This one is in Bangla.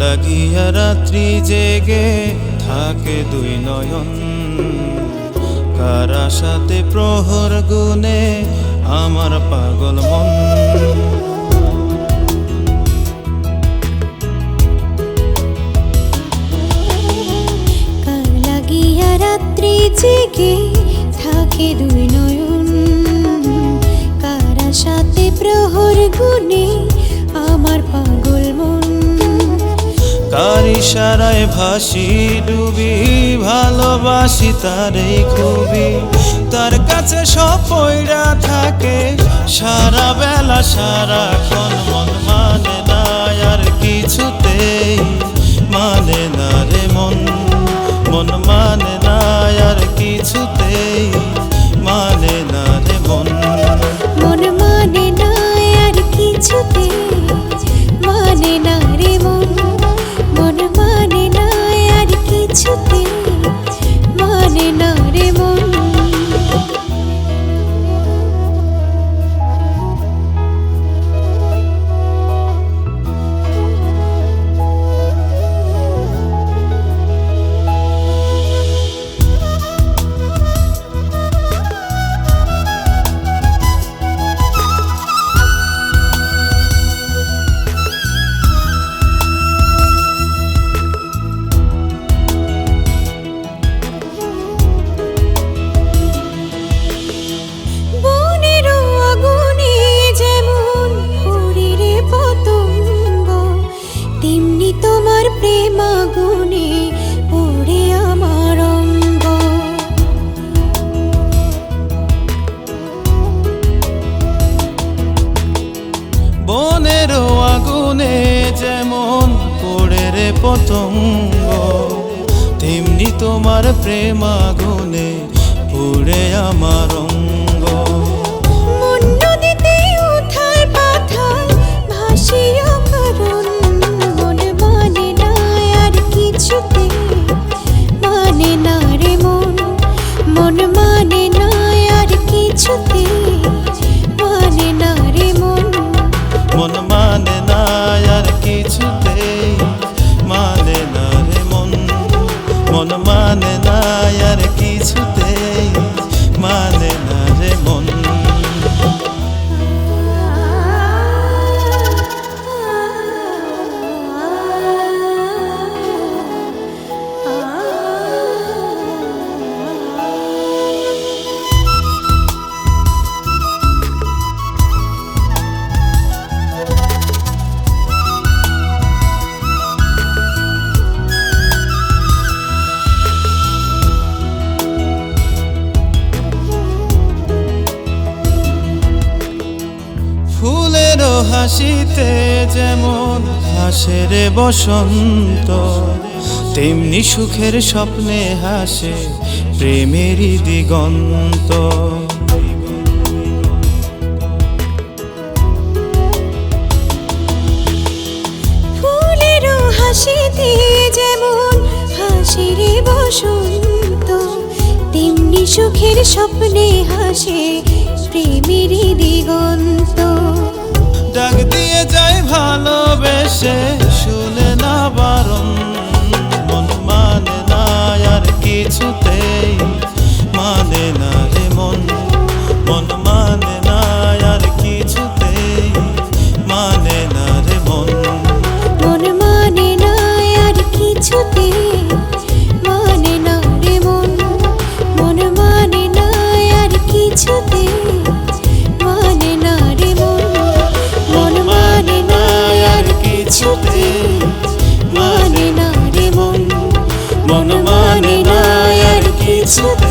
লাগিয়া রাত্রি জেগে থাকে দুই নয়ন। কারা সাথে প্রহর গুনে আমার পাগল মন? জেগে থাকে দুই নয়ন? কারা সাথে প্রহর গুনে ইশারায় ভাসি, ডুবি, ভালোবাসি তারে খুবই। তার কাছে সব পয়রা থাকে, সারা বেলা সারা সারাক্ষণ মন মানে না, আর কিছুতেই মানে না রে। আগুনে যেমন রে পতঙ্গ তেমনি তোমার প্রেম আগুনে পুড়ে আমার কিছুতে মানে হাসিতে যেমন হাসে রে বসন্ত, তেমনি সুখের স্বপ্নে হাসে প্রেমেরই দিগন্ত। হাসিতে যেমন হাসির বসন্ত, তেমনি সুখের স্বপ্নে হাসে প্রেমের দিগন্ত। ডাক দিয়ে যায় মন